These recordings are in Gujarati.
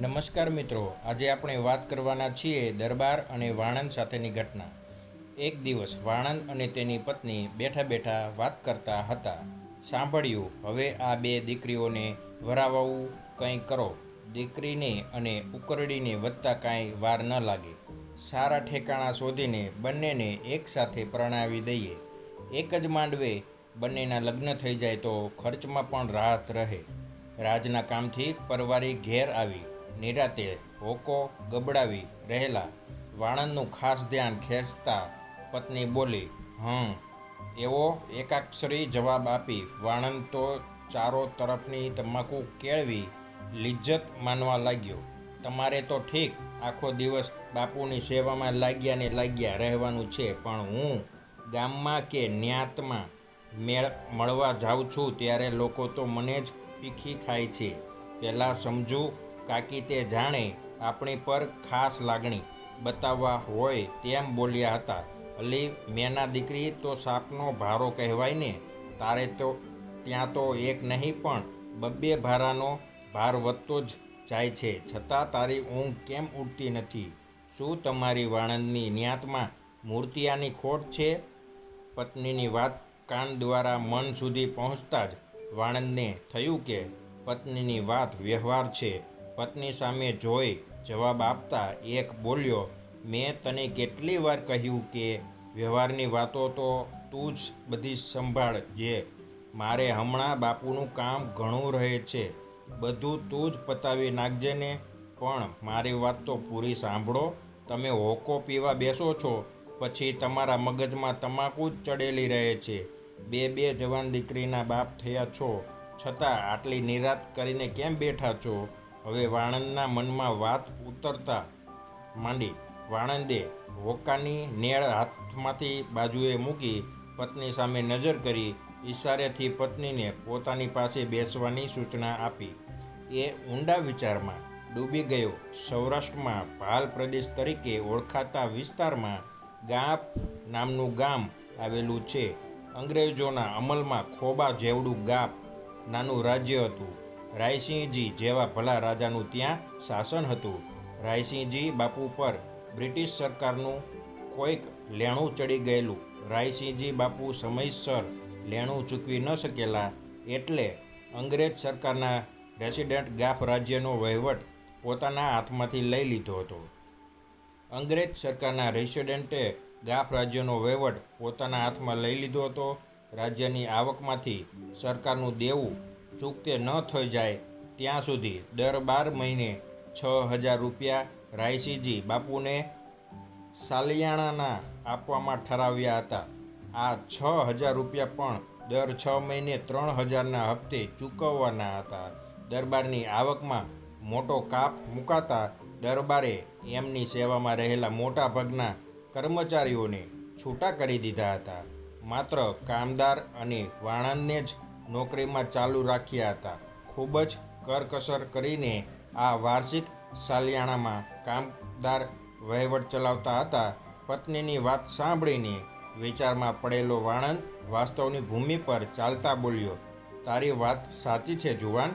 નમસ્કાર મિત્રો, આજે આપણે વાત કરવાના છીએ દરબાર અને વાણંદ સાથેની ઘટના. એક દિવસ વાણંદ અને તેની પત્ની બેઠા બેઠા વાત કરતા હતા. સાંભળ્યું, હવે આ બે દીકરીઓને વરાવવું કંઈ કરો. દીકરીને અને ઉકરડીને વધતા કાંઈ વાર ન લાગે. સારા ઠેકાણા શોધીને બંનેને એકસાથે પરણાવી દઈએ. એક જ માંડવે બંનેના લગ્ન થઈ જાય તો ખર્ચમાં પણ રાહત રહે. રાજના કામથી પરવારી ઘેર આવી. નિરાતે હોકો ગબડાવી રહેલા વાણંદનું ખાસ ધ્યાન ખેંચતા પત્ની બોલી હં એવો એકાક્ષરી જવાબ આપી વાણંદ તો ચારો તરફની તમાકુ કેળવી લિજ્જત માનવા લાગ્યો. તમારે તો ઠીક, આખો દિવસ બાપુની સેવામાં લાગ્યા ને લાગ્યા રહેવાનું છે, પણ હું ગામમાં કે ન્યાતમાં મેળ મળવા જાઉં છું ત્યારે લોકો તો મને જ પીખી ખાય છે. પહેલાં સમજુ કાકી તે જાણે આપણી પર ખાસ લાગણી બતાવવા હોય તેમ બોલ્યા હતા. અલી, મેના દીકરી તો સાપનો ભારો કહેવાય ને? તારે તો ત્યાં તો એક નહીં, પણ બબ્બે ભારાનો ભાર વધતો જ જાય છે. છતાં તારી ઊંઘ કેમ ઉડતી નથી? શું તમારી વાણંદની ન્યાતમાં મૂર્તિયાની ખોટ છે પત્નીની વાત કાન દ્વારા મન સુધી પહોંચતા જ વાણંદને થયું કે પત્નીની વાત વ્યવહાર છે. પત્ની સામે જોઈ જવાબ આપતા એક બોલ્યો, મેં તને કેટલી વાર કહ્યું કે વ્યવહારની વાતો તો તું જ બધી સંભાળ જે. મારે હમણાં બાપુનું કામ ઘણું રહે છે. બધું તું જ પતાવી નાખજે ને. પણ મારી વાત તો પૂરી સાંભળો. તમે હોકો પીવા બેસો છો. પછી તમારા મગજમાં તમાકુ જ ચડેલી રહે છે. બે બે જવાન દીકરીના બાપ થયા છો. છતાં આટલી નિરાત કરીને કેમ બેઠા છો? હવે વાણંદના મનમાં વાત ઉતરતા માંડી. વાણંદે હોકાની નેળ હાથમાંથી બાજુએ મૂકી પત્ની સામે નજર કરી ઈશારેથી પત્નીને પોતાની પાસે બેસવાની સૂચના આપી. એ ઊંડા વિચારમાં ડૂબી ગયો. સૌરાષ્ટ્રમાં ભાલ પ્રદેશ તરીકે ઓળખાતા વિસ્તારમાં ગાપ નામનું ગામ આવેલું છે. અંગ્રેજોના અમલમાં ખોબા જેવડું ગાપ નાનું રાજ્ય હતું. રાયસિંહજી જેવા ભલા રાજાનું ત્યાં શાસન હતું. રાયસિંહજી બાપુ પર બ્રિટિશ સરકારનું કોઈક લેણું ચડી ગયેલું. રાયસિંહજી બાપુ સમયસર લેણું ચૂકવી ન શકેલા એટલે અંગ્રેજ સરકારના રેસિડેન્ટ ગાફ રાજ્યનો વહીવટ પોતાના હાથમાંથી લઈ લીધો હતો. અંગ્રેજ સરકારના રેસિડેન્ટે ગાફ રાજ્યનો વહીવટ પોતાના હાથમાં લઈ લીધો હતો. રાજ્યની આવકમાંથી સરકારનું દેવું ચૂકતે ન થઈ જાય ત્યાં સુધી દર બાર મહિને છ હજાર રૂપિયા રાયસીજી બાપુને સાલિયાણાના આપવામાં ઠરાવ્યા હતા. આ છ હજાર રૂપિયા પણ દર છ મહિને ત્રણ હજારના હપ્તે ચૂકવવાના હતા. દરબારની આવકમાં મોટો કાપ મુકાતા દરબારે એમની સેવામાં રહેલા મોટા ભાગના કર્મચારીઓને છૂટા કરી દીધા હતા. માત્ર કામદાર અને વાણંદને જ નોકરીમાં ચાલુ રાખ્યા હતા. ખૂબ જ કરકસર કરીને આ વાર્ષિક સાલિયાણામાં કામદાર વહીવટ ચલાવતા હતા. પત્નીની વાત સાંભળીને વિચારમાં પડેલો વાણંદ વાસ્તવની ભૂમિ પર ચાલતા બોલ્યો, તારી વાત સાચી છે, જુવાન.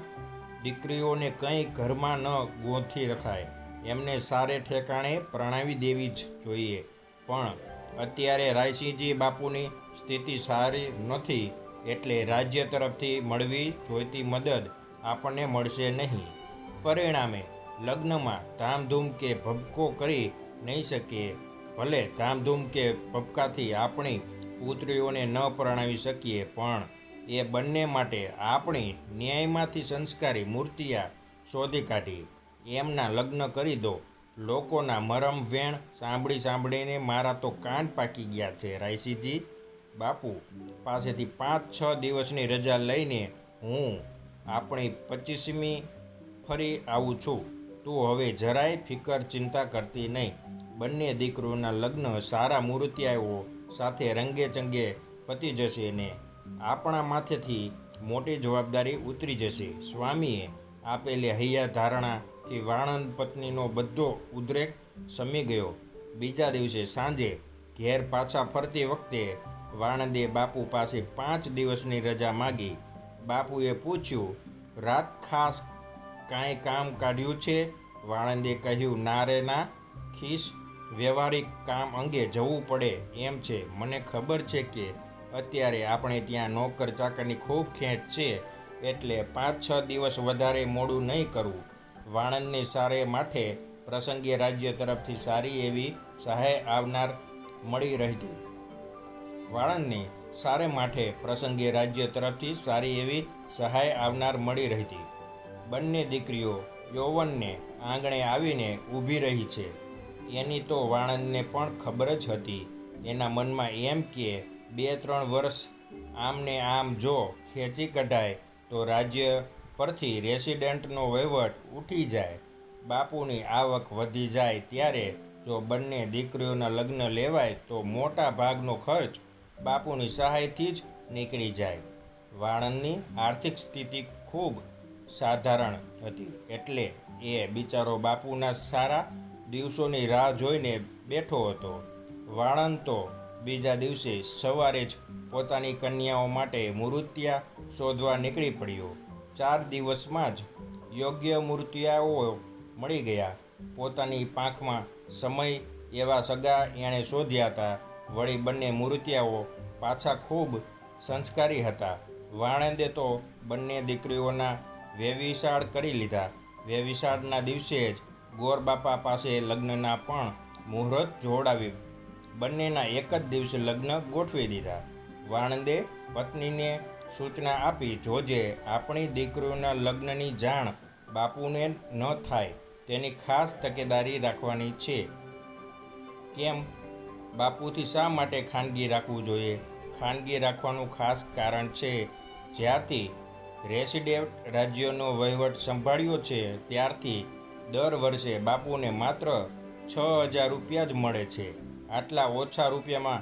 દીકરીઓને કંઈ ઘરમાં ન ગોંથી રખાય. એમને સારે ઠેકાણે પ્રણાવી દેવી જ જોઈએ. પણ અત્યારે રાયસિંહજી બાપુની સ્થિતિ સારી નથી. એટલે રાજ્ય તરફથી મળવી જોઈતી મદદ આપણને મળશે નહીં. પરિણામે, લગ્નમાં ધામધૂમ કે ભબકો કરી નહીં શકીએ. ભલે ધામધૂમ કે ભબકાથી આપણી પુત્રીઓને ન પરણાવી શકીએ, પણ એ બંને માટે આપણી ન્યાયમાંથી સંસ્કારી મૂર્તિયા શોધી કાઢી. એમના લગ્ન કરી દો. લોકોના મરમ વેણ સાંભળી સાંભળીને મારા તો કાન પાકી ગયા છે, રાયસીજી. બાપુ, પાસેથી પાંચ છ દિવસની રજા લઈને હું આપણી પચીસમી ફરી આવું છું. તું હવે જરાય ફિકર ચિંતા કરતી નહીં. બંને દીકરોના લગ્ન સારા મૂર્તિયાઓ સાથે રંગે ચંગે પતી જશે ને આપણા માથેથી મોટી જવાબદારી ઉતરી જશે. સ્વામીએ આપેલી હૈયા ધારણાથી વાણંદ પત્નીનો બધો ઉદ્રેક સમી ગયો. બીજા દિવસે સાંજે ઘેર પાછા ફરતી વખતે વાણંદે બાપુ પાસે પાંચ દિવસની રજા માગી. બાપુએ પૂછ્યું, રાત ખાસ કાંઈ કામ કાઢ્યું છે? વાણંદે કહ્યું, ના રે, ના. ખીસ, વ્યવહારિક કામ અંગે જવું પડે એમ છે. મને ખબર છે કે અત્યારે આપણે ત્યાં નોકર ચાકરની ખૂબ ખેંચ છે, એટલે પાંચ છ દિવસ વધારે મોડું નહીં કરવું વાણંદની સારે માઠે પ્રસંગે રાજ્ય તરફથી સારી એવી સહાય આવનાર મળી રહેતી વાળંદની સારે માઠે પ્રસંગે રાજ્ય તરફથી સારી એવી સહાય આવનાર મળી રહેતી. બંને દીકરીઓ યૌવનને આંગણે આવીને ઊભી રહી છે. એની તો વાણંદને પણ ખબર જ હતી. એના મનમાં એમ કે, બે ત્રણ વર્ષ આમને આમ જો ખેંચી કઢાય, તો રાજ્ય પરથી રેસિડેન્ટનો વહીવટ ઉઠી જાય. બાપુની આવક વધી જાય ત્યારે જો બંને દીકરીઓના લગ્ન લેવાય, તો મોટા ભાગનો ખર્ચ બાપુની સહાયથી જ નીકળી જાય. વાણંદની આર્થિક સ્થિતિ ખૂબ સાધારણ હતી એટલે એ બિચારો બાપુના સારા દિવસોની રાહ જોઈને બેઠો હતો. વાણંદ તો બીજા દિવસે સવારે જ પોતાની કન્યાઓ માટે મૂર્તિયા શોધવા નીકળી પડ્યો. ચાર દિવસમાં જ યોગ્ય મૂર્તિયાઓ મળી ગયા. પોતાની પાંખમાં સમય એવા સગા એણે શોધ્યા હતા. વળી બંને મૂર્તિયાઓ પાછા ખૂબ સંસ્કારી હતા. વાણંદે તો બંને દીકરીઓના વેવિશાળ કરી લીધા. વેવિશાળના દિવસે જ ગોરબાપા પાસે લગ્નના પણ મુહૂર્ત જોડાવી બંનેના એક જ દિવસે લગ્ન ગોઠવી દીધા. વાણંદે પત્નીને સૂચના આપી, જોજે, આપણી દીકરીઓના લગ્નની જાણ બાપુને ન થાય. તેની ખાસ તકેદારી રાખવાની છે. કેમ બાપુથી શા માટે ખાનગી રાખવું જોઈએ? ખાનગી રાખવાનું ખાસ કારણ છે. જ્યારથી રેસિડેન્ટ રાજ્યોનો વહીવટ સંભાળ્યો છે, ત્યારથી દર વર્ષે બાપુને માત્ર છ હજાર રૂપિયા જ મળે છે. આટલા ઓછા રૂપિયામાં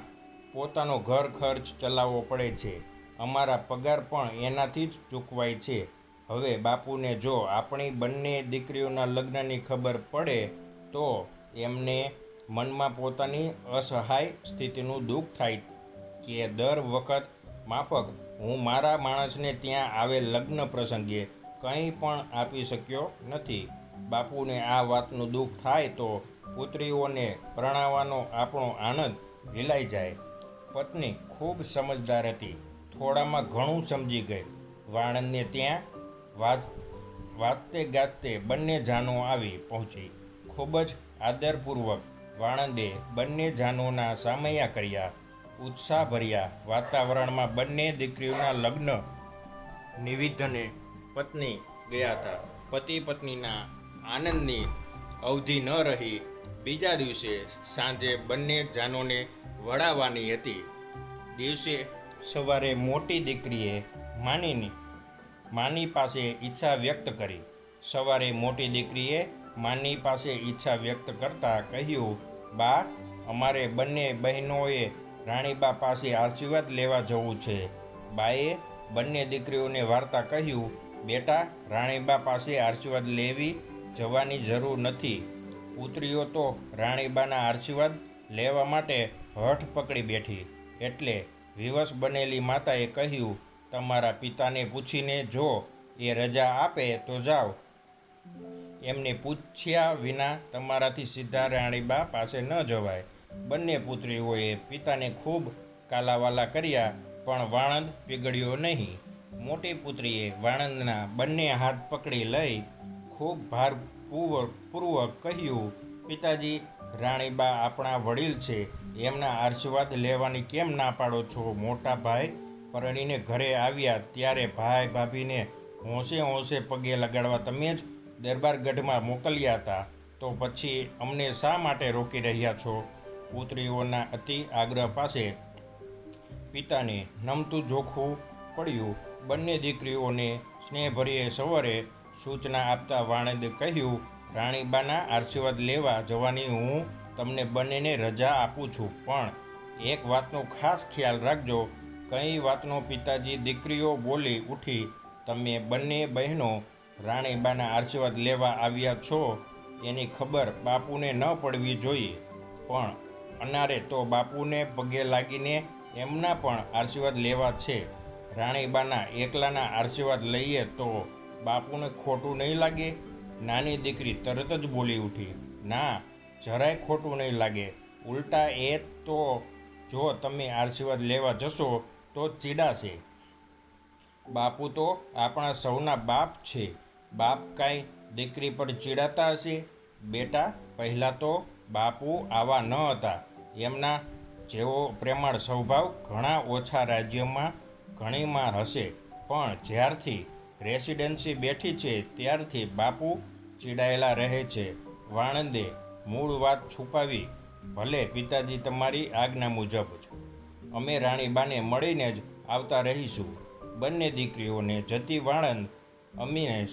પોતાનો ઘર ખર્ચ ચલાવવો પડે છે. અમારા પગાર પણ એનાથી જ ચૂકવાય છે. હવે બાપુને જો આપણી બંને દીકરીઓના લગ્નની ખબર પડે, તો એમને મનમાં પોતાની અસહાય સ્થિતિનું દુઃખ થાય કે દર વખત માફક, હું મારા માણસને ત્યાં આવેલ લગ્ન પ્રસંગે કંઈ પણ આપી શક્યો નથી. બાપુને આ વાતનું દુઃખ થાય તો પુત્રીઓને પ્રણાવવાનો આપણો આનંદ વિલાઈ જાય. પત્ની ખૂબ સમજદાર હતી, થોડામાં ઘણું સમજી ગઈ. વાણંદને ત્યાં વાત વાતે ગાતે બંને જાનો આવી પહોંચી. ખૂબ જ આદરપૂર્વક વાણંદે બંને જાનોના સામૈયા કર્યા, ઉત્સાહભર્યા વાતાવરણમાં બંને દીકરીઓના લગ્ન નિવિધને પત્ની ગયા હતા. પતિ પત્નીના આનંદની અવધિ ન રહી. બીજા દિવસે સાંજે બંને જાનોને વડાવવાની હતી. દિવસે સવારે મોટી દીકરીએ માનીની, માની પાસે ઈચ્છા વ્યક્ત કરી. સવારે મોટી દીકરીએ માની પાસે ઈચ્છા વ્યક્ત કરતા કહ્યું, બા, અમારે બંને બહેનોએ રાણીબા પાસે આશીર્વાદ લેવા જવું છે. બાએ બંને દીકરીઓને વાર્તા કહ્યું, બેટા, રાણીબા પાસે આશીર્વાદ લેવી જવાની જરૂર નથી. પુત્રીઓ તો રાણીબાના આશીર્વાદ લેવા માટે હઠ પકડી બેઠી. એટલે વિવશ બનેલી માતાએ કહ્યું, તમારા પિતાને પૂછીને જો એ રજા આપે તો જાઓ. એમને પૂછ્યા વિના તમારાથી સીધા રાણીબા પાસે ન જવાય. બંને પુત્રીઓએ પિતાને ખૂબ કાલાવાલા કર્યા, પણ વાણંદ પીગળ્યો નહીં. મોટી પુત્રીએ વાણંદના બંને હાથ પકડી લઈ ખૂબ ભારપૂર્વક કહ્યું, પિતાજી, રાણીબા આપણા વડીલ છે. એમના આશીર્વાદ લેવાની કેમ ના પાડો છો, મોટા ભાઈ પરણીને ઘરે આવ્યા ત્યારે ભાઈ ભાભીને હોંશે હોંશે પગે લગાડવા તમે જ દરબારગઢમાં મોકલ્યા હતા. તો પછી અમને શા માટે રોકી રહ્યા છો? પુત્રીઓના અતિ આગ્રહ પાસે પિતાને નમતું જોખવું પડ્યું. બંને દીકરીઓને સ્નેહભરીએ સવારે સૂચના આપતા વાણદે કહ્યું, રાણીબાના આશીર્વાદ લેવા જવાની હું તમને બંનેને રજા આપું છું. પણ એક વાતનો ખાસ ખ્યાલ રાખજો. કઈ વાતનો પિતાજી દીકરીઓ બોલી ઉઠી, તમે બંને બહેનો રાણીબાના આશીર્વાદ લેવા આવ્યા છો એની ખબર બાપુને ન પડવી જોઈએ. પણ અનારે તો બાપુને પગે લાગીને એમના પણ આશીર્વાદ લેવા છે. રાણીબાના એકલાના આશીર્વાદ લઈએ તો બાપુને ખોટું નહીં લાગે? નાની દીકરી તરત જ બોલી ઉઠી. ના, જરાય ખોટું નહીં લાગે. ઉલટા એ તો જો તમે આશીર્વાદ લેવા જશો તો ચીડાશે બાપુ તો આપણા સૌના બાપ છે. બાપ કાંઈ દીકરી પર ચીડાતા હશે? બેટા, પહેલાં તો બાપુ આવા ન હતા. એમના જેવો પ્રેમાળ સ્વભાવ ઘણા ઓછા રાજ્યોમાં ઘણીમાં હશે. પણ જ્યારથી રેસિડેન્સી બેઠી છે, ત્યારથી બાપુ ચીડાયેલા રહે છે. વાણંદે મૂળ વાત છુપાવી, ભલે પિતાજી તમારી આજ્ઞા મુજબ જ. અમે રાણીબાને મળીને જ આવતા રહીશું. બંને દીકરીઓને જતી વાણંદ અમીને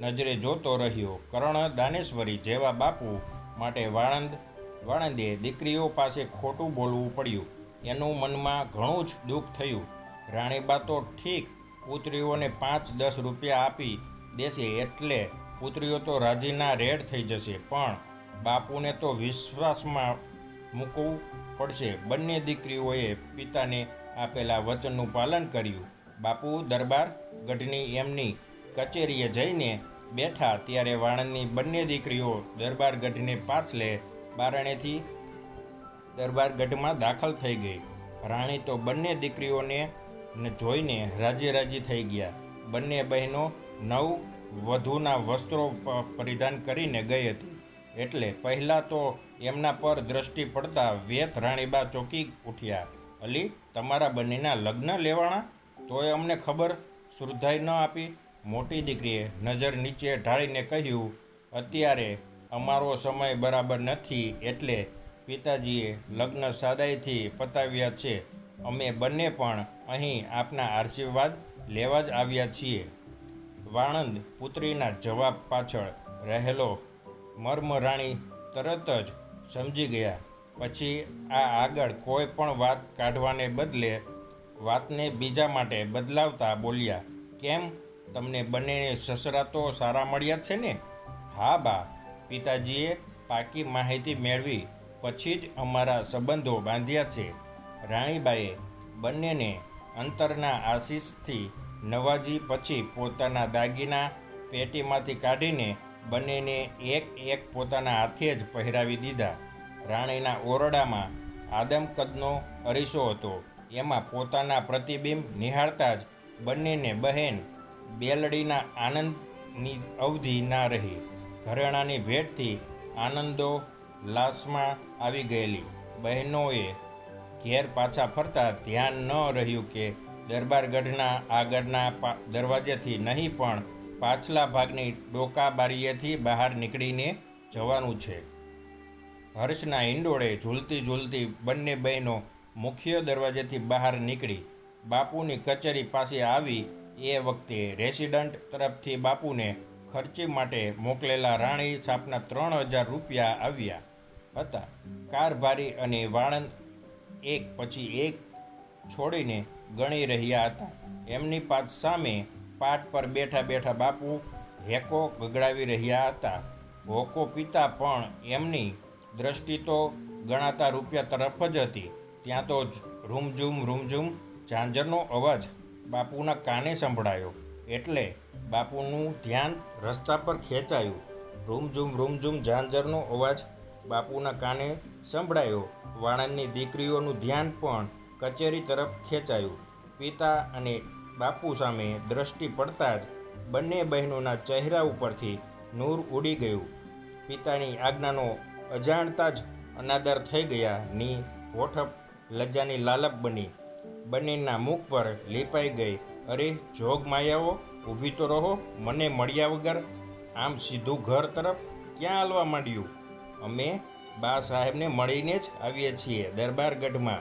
નજરે જોતો રહ્યો. કર્ણ દાનેશ્વરી જેવા બાપુ માટે વાણંદ, વાણંદે દીકરીઓ પાસે ખોટું બોલવું પડ્યું. એનું મનમાં ઘણું જ દુઃખ થયું. રાણીબા તો ઠીક, પુત્રીઓને પાંચ દસ રૂપિયા આપી દેશે એટલે પુત્રીઓ તો રાજીના રેડ થઈ જશે, પણ બાપુને તો વિશ્વાસમાં મૂકવું પડશે. બંને દીકરીઓએ પિતાને આપેલા વચનનું પાલન કર્યું. બાપુ દરબાર ગઢની એમની કચેરીએ જઈને બેઠા ત્યારે વાણંદની બંને દીકરીઓ દરબાર ગઢને પાછલે બારણેથી દરબાર ગઢમાં દાખલ થઈ ગઈ. રાણી તો બંને દીકરીઓને જોઈને રાજી રાજી થઈ ગયા. બંને બહેનો નવ વધુના વસ્ત્રો પરિધાન કરીને ગઈ હતી. એટલે પહેલાં તો એમના પર દ્રષ્ટિ પડતા વેત રાણીબા ચોકી ઉઠ્યા. અલી, તમારા બંનેના લગ્ન લેવાણા તોય અમને ખબર શ્રદ્ધાઈ ન આપી મોટી દીકરીએ નજર નીચે ઢાળીને કહ્યું, અત્યારે અમારો સમય બરાબર નથી એટલે પિતાજીએ લગ્ન સાદાઈથી પતાવ્યા છે. અમે બંને પણ અહીં આપના આશીર્વાદ લેવા જ આવ્યા છીએ. વાણંદ પુત્રીના જવાબ પાછળ રહેલો મર્મ રાણી તરત જ સમજી ગયા. પછી આ આગળ કોઈ પણ વાત કાઢવાને બદલે વાતને બીજા માટે બદલાવતા બોલ્યા, કેમ? તમને બંનેને સસરા તો સારા મળ્યા છે ને? હા બા, પિતાજીએ પાકી માહિતી મેળવી, પછી જ અમારા સંબંધો બાંધ્યા છે. રાણીબાએ બંનેને અંતરના આશીષથી નવાજી પછી પોતાના દાગીના પેટીમાંથી કાઢીને બંનેને એક એક પોતાના હાથે જ પહેરાવી દીધા. રાણીના ઓરડામાં આદમકદનો અરીસો હતો. એમાં પોતાના પ્રતિબિંબ નિહાળતા જ બંનેને બહેન બેલડીના આનંદની અવધિ ના રહી. ઘરેણાની ભેટથી આનંદો લાશમાં આવી ગયેલી. બહેનોએ ઘેર પાછા ફરતા ધ્યાન ન રહ્યું કે દરબારગઢના આગળના દરવાજેથી નહીં પણ પાછલા ભાગની ડોકા બારીએથી બહાર નીકળીને જવાનું છે. હર્ષના હિંડોળે ઝૂલતી ઝૂલતી બંને બહેનો મુખ્ય દરવાજેથી બહાર નીકળી બાપુની કચેરી પાસે આવી, એ વખતે રેસિડન્ટ તરફથી બાપુને ખર્ચી માટે મોકલેલા રાણી છાપના ત્રણ હજાર રૂપિયા આવ્યા હતા. કારભારી અને વાણંદ એક પછી એક છોડીને ગણી રહ્યા હતા. એમની પાછ સામે પાટ પર બેઠા બેઠા બાપુ હેકો ગગડાવી રહ્યા હતા. હોકો પીતા પણ એમની દ્રષ્ટિ તો ગણાતા રૂપિયા તરફ જ હતી. ત્યાં તો રૂમઝૂમ રૂમઝૂમ ઝાંઝરનો અવાજ બાપુના કાને સંભળાયો. એટલે બાપુનું ધ્યાન રસ્તા પર ખેંચાયું. રૂમઝૂમ રૂમઝૂમ ઝાંઝરનો અવાજ બાપુના કાને સંભળાયો. વાણંદની દીકરીઓનું ધ્યાન પણ કચેરી તરફ ખેંચાયું. પિતા અને બાપુ સામે દ્રષ્ટિ પડતા જ બંને બહેનોના ચહેરા ઉપરથી નૂર ઉડી ગયું. પિતાની આજ્ઞાનો અજાણતા જ અનાદર થઈ ગયા. ની પોઠપ લજ્જાની લાલપ બની. બંનેના મુખ પર લીપાઈ ગઈ. અરે, જોગ માયાઓ, ઊભી તો રહો, મને મળ્યા વગર. આમ સીધું ઘર તરફ ક્યાં હાલવા માંડ્યું? અમે બા સાહેબને મળીને જ આવીએ છીએ દરબારગઢમાં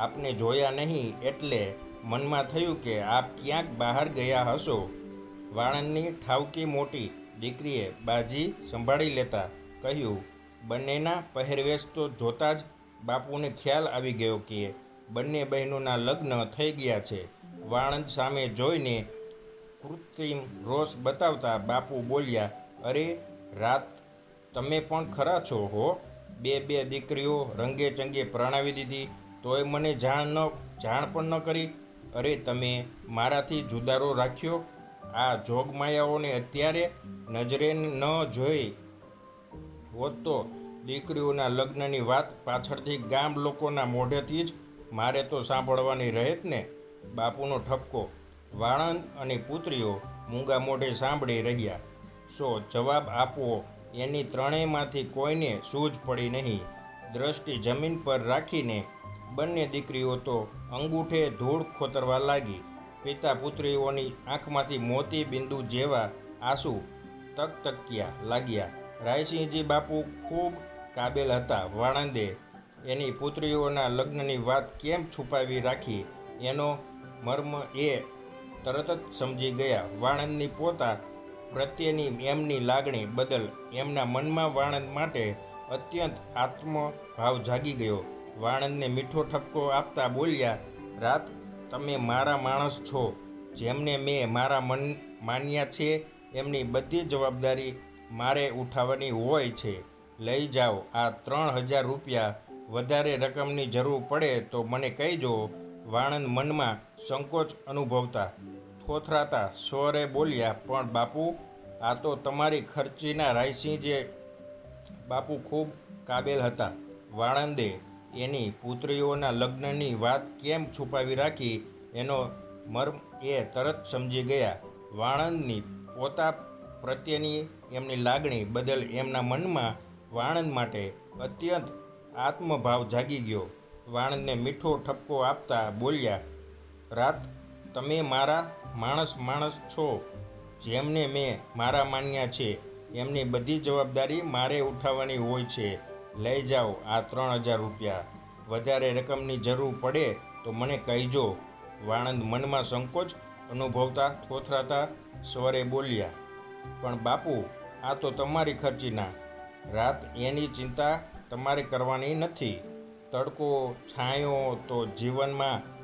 આપને જોયા નહીં એટલે મનમાં થયું કે આપ ક્યાંક બહાર ગયા હશો. વાણંદની ઠાવકી મોટી દીકરીએ બાજી સંભાળી લેતા કહ્યું, બંનેના પહેરવેશ તો જોતા જ બાપુને ખ્યાલ આવી ગયો કે બંને બહેનોના લગ્ન થઈ ગયા છે. વાણંદ સામે જોઈને કૃત્રિમ રોષ બતાવતા બાપુ બોલ્યા, અરે, રાત તમે પણ ખરા છો હો? બે બે દીકરીઓ રંગે ચંગે પ્રણાવી દીધી, તોય મને જાણ ન, જાણ પણ ન કરી. અરે, તમે મારાથી જુદારો રાખ્યો? આ જોગમાયાઓને અત્યારે નજરે ન જોઈ હોત તો દીકરીઓના લગ્નની વાત પાછળથી ગામ લોકોના મોઢેથી જ મારે તો સાંભળવાની રહેત ને. બાપુનો ઠપકો, વાણંદ અને પુત્રીઓ મૂંગા મોઢે સાંભળી રહ્યા. સો જવાબ આપવો, એની ત્રણેયમાંથી કોઈને સૂઝ પડી નહીં. દ્રષ્ટિ જમીન પર રાખીને બંને દીકરીઓ તો અંગૂઠે ધૂળ ખોતરવા લાગી. પિતા પુત્રીઓની આંખમાંથી મોતી બિંદુ જેવા આંસુ તકતક્યા લાગ્યા. રાયસિંહજી બાપુ ખૂબ કાબેલ હતા. વાણંદે એની પુત્રીઓના લગ્નની વાત કેમ છુપાવી રાખી? એનો મર્મ એ તરત જ સમજી ગયા. વાણંદની પોતા પ્રત્યેની એમની લાગણી બદલ એમના મનમાં વાણંદ માટે અત્યંત આત્મભાવ જાગી ગયો. વાણંદને મીઠો ઠપકો આપતા બોલ્યા, રાત, તમે મારા માણસ છો. જેમને મેં મારા મન માન્યા છે, એમની બધી જવાબદારી મારે ઉઠાવવાની હોય છે. લઈ જાઓ. આ ત્રણ હજાર રૂપિયા વધારે રકમની જરૂર પડે તો મને કહીજો વાણંદ મનમાં સંકોચ અનુભવતા, થોથરાતા સ્વરે બોલ્યા, પણ બાપુ, આ તો તમારી ખર્ચીના રાયસિંહ જે બાપુ ખૂબ કાબેલ હતા. વાણંદે એની પુત્રીઓના લગ્નની વાત કેમ છુપાવી રાખી? એનો મર્મ એ તરત સમજી ગયા. વાણંદની પોતા પ્રત્યેની એમની લાગણી બદલ એમના મનમાં વાણંદ માટે અત્યંત આત્મભાવ જાગી ગયો. વાણંદને મીઠો ઠપકો આપતા બોલ્યા, રાત, તમે મારા માણસ માણસ છો. જેમને મેં મારા માન્યા છે, એમની બધી જવાબદારી મારે ઉઠાવવાની હોય છે. લઈ જાઓ આ ત્રણ હજાર રૂપિયા. વધારે રકમની જરૂર પડે તો મને કહીજો. વાણંદ મનમાં સંકોચ અનુભવતા થોથરાતા સ્વરે બોલ્યા, પણ બાપુ, આ તો તમારી ખર્ચીના રાત એની ચિંતા તમારે કરવાની નથી. તડકો છાંયો તો જીવનમાં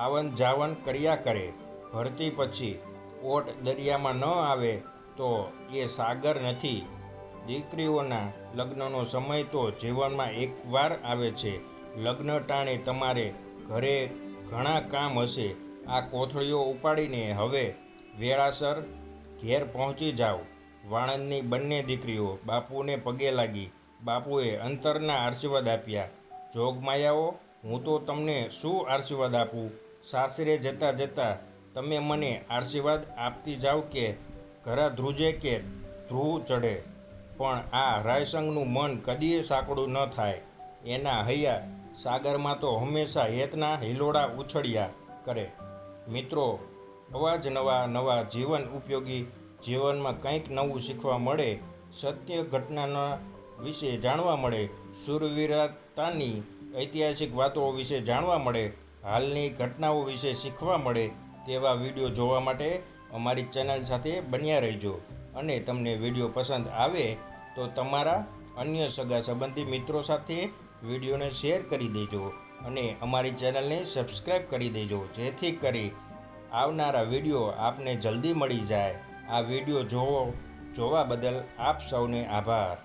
આવન જાવન કર્યા કરે. ભરતી પછી ઓટ દરિયામાં ન આવે તો એ સાગર નથી. દીકરીઓના લગ્નનો સમય તો જીવનમાં એકવાર આવે છે. લગ્ન ટાણે તમારે ઘરે ઘણા કામ હશે. આ કોથળીઓ ઉપાડીને હવે વેળાસર ઘેર પહોંચી જાઓ. વાણંદની બંને દીકરીઓ બાપુને પગે લાગી. બાપુએ અંતરના આશીર્વાદ આપ્યા. જોગમાયાઓ હું તો તમને શું આશીર્વાદ આપું? સાસરે જતાં જતાં તમે મને આશીર્વાદ આપતી જાઓ કે ઘરા ધ્રુજે કે ધ્રુવ ચઢે? પણ આ રાયસંગનું મન કદીએ સાંકડું ન થાય. એના હૈયા સાગરમાં તો હંમેશા હેતના હિલોડા ઉછળ્યા કરે. મિત્રો, અવાજ નવા નવા જીવન ઉપયોગી જીવનમાં કંઈક નવું શીખવા મળે, સત્ય ઘટનાના વિશે જાણવા મળે, સુરવીરતાની ઐતિહાસિક વાતો વિશે જાણવા મળે, હાલની ઘટનાઓ વિશે શીખવા મળે તેવા વીડિયો જોવા માટે અમારી ચેનલ સાથે બન્યા રહેજો. અને તમને વીડિયો પસંદ આવે તો તમારા અન્ય સગા સંબંધી મિત્રો સાથે વિડીયોને શેર કરી દેજો અને અમારી ચેનલને સબસ્ક્રાઈબ કરી દેજો જેથી કરી આવનારા વીડિયો આપને જલ્દી મળી જાય. આ વીડિયો જોવો જોવા બદલ આપ સૌને આભાર.